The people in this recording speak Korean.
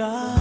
다가선